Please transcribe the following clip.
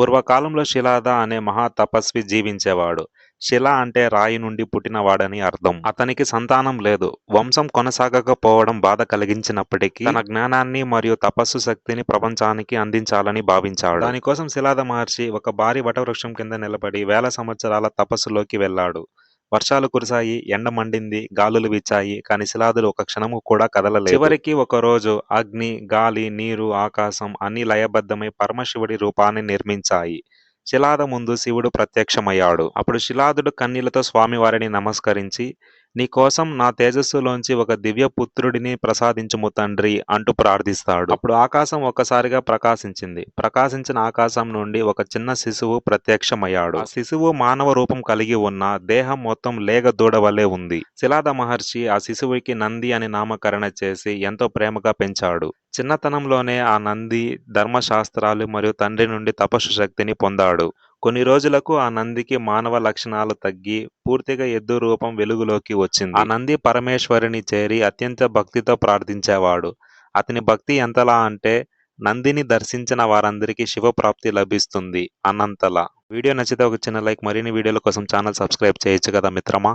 పూర్వకాలంలో శిలాద అనే మహా తపస్వి జీవించేవాడు. శిల అంటే రాయి నుండి పుట్టినవాడని అర్థం. అతనికి సంతానం లేదు. వంశం కొనసాగకపోవడం బాధ కలిగించినప్పటికీ తన జ్ఞానాన్ని మరియు తపస్సు శక్తిని ప్రపంచానికి అందించాలని భావించాడు. దానికోసం శిలాద మహర్షి ఒక భారీ వటవృక్షం కింద నిలబడి వేల సంవత్సరాల తపస్సులోకి వెళ్ళాడు. వర్షాలు కురిశాయి ఎండ మండింది గాలులు విచ్చాయి కానీ శిలాదులు ఒక క్షణము కూడా కదలలేదు. చివరికి ఒక రోజు అగ్ని గాలి నీరు ఆకాశం అన్ని లయబద్ధమై పరమశివుడి రూపాన్ని నిర్మించాయి. శిలాద ముందు శివుడు ప్రత్యక్షమయ్యాడు. అప్పుడు శిలాదుడు కన్నీళ్ళతో స్వామివారిని నమస్కరించి నీ కోసం నా తేజస్సులోంచి ఒక దివ్య పుత్రుడిని ప్రసాదించుము తండ్రి అంటూ ప్రార్థిస్తాడు. అప్పుడు ఆకాశం ఒక్కసారిగా ప్రకాశించింది. ప్రకాశించిన ఆకాశం నుండి ఒక చిన్న శిశువు ప్రత్యక్షమయ్యాడు. ఆ శిశువు మానవ రూపం కలిగి ఉన్న దేహం మొత్తం లేగ దూడ వలె ఉంది. శిలాద మహర్షి ఆ శిశువుకి నంది అని నామకరణ చేసి ఎంతో ప్రేమగా పెంచాడు. చిన్నతనంలోనే ఆ నంది ధర్మశాస్త్రాలు మరియు తండ్రి నుండి తపస్సు శక్తిని పొందాడు. కొన్ని రోజులకు ఆ నందికి మానవ లక్షణాలు తగ్గి పూర్తిగా ఎద్దు రూపం వెలుగులోకి వచ్చింది. ఆ నంది పరమేశ్వరిని చేరి అత్యంత భక్తితో ప్రార్థించేవాడు. అతని భక్తి ఎంతలా అంటే నందిని దర్శించిన వారందరికీ శివప్రాప్తి లభిస్తుంది అన్నంతలా వీడియో నచ్చితే ఒక చిన్న లైక్ మరిన్ని వీడియోల కోసం ఛానల్ సబ్స్క్రైబ్ చేయొచ్చు కదా మిత్రమా?